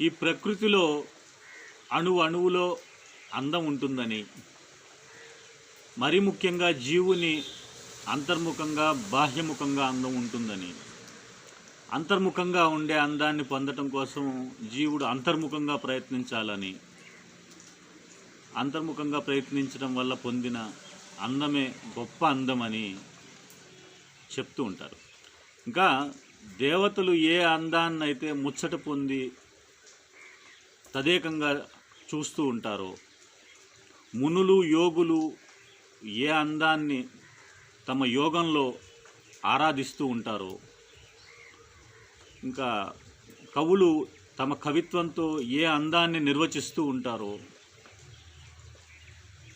ఈ ప్రకృతిలో అణువు అణువులో అందం ఉంటుందని. మరి ముఖ్యంగా జీవుని అంతర్ముఖంగా బాహ్యముఖంగా అందం ఉంటుందని. అంతర్ముఖంగా ఉండే అందాన్ని పొందటం కోసం జీవుడు అంతర్ముఖంగా ప్రయత్నించాలని. అంతర్ముఖంగా ప్రయత్నించడం వల్ల పొందిన అందమే గొప్ప అందమని చెప్తూ ఉంటారు. ఇంకా దేవతలు ఏ అందాన్ని అయితే ముచ్చట పొంది తదేకంగా చూస్తూ ఉంటారో. మునులు యోగులు ఏ అందాన్ని తమ యోగంలో ఆరాధిస్తూ ఉంటారో? ఇంకా కవులు తమ కవిత్వంతో ఏ అందాన్ని నిర్వచిస్తూ ఉంటారో?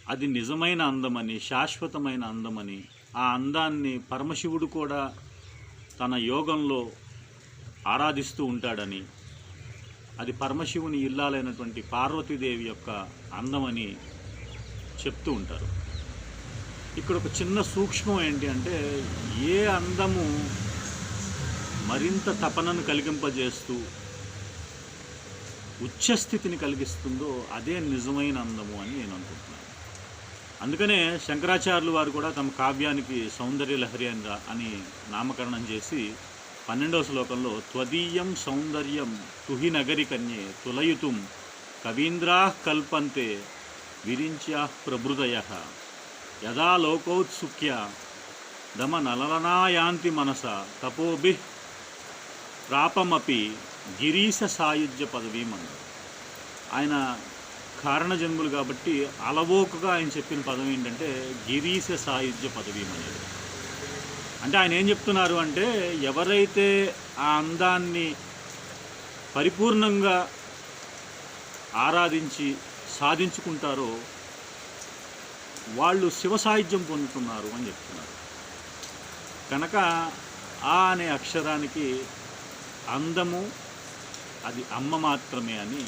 అది నిజమైన అందమని శాశ్వతమైన అందమని ఆ అందాన్ని పరమశివుడు కూడా తన యోగంలో ఆరాధిస్తూ ఉంటాడని అది పరమశివుని ఇల్లాలైనటువంటి పార్వతీదేవి యొక్క అందమని చెప్తూ ఉంటారు. ఇక్కడ ఒక చిన్న సూక్ష్మం ఏంటి అంటే ఏ అందము మరింత తపనను కలిగింపజేస్తూ ఉచ్చస్థితిని కలిగిస్తుందో అదే నిజమైన అందము అని నేను అనుకుంటున్నాను. అందుకనే శంకరాచార్యులు వారు కూడా తమ కావ్యానికి సౌందర్య లహరి అని అని నామకరణం చేసి పన్నెండవ శ్లోకంలో త్వదీయం సౌందర్యం తుహి నగరి కన్యే తులయుతుం కవీంద్రా కల్పంతే విరించ్యా ప్రభృదయ యదా లోకౌత్సుఖ్య దమ నలలనాయాంతి మనస తపోభి ప్రాపమపి గిరీశ సాయుధ్య పదవీమన్నారు ఆయన కారణజన్ములు కాబట్టి అలవోకగా ఆయన చెప్పిన పదం ఏంటంటే గిరీశ సాయుధ్య పదవీం అనేది అంటే ఆయన ఏం చెప్తున్నారు అంటే ఎవరైతే ఆ అందాన్ని పరిపూర్ణంగా ఆరాధించి సాధించుకుంటారో వాళ్ళు శివ సాహిత్యం పొందుతున్నారు అని చెప్తున్నారు. కనుక ఆ అనే అక్షరానికి అందము అది అమ్మ మాత్రమే అని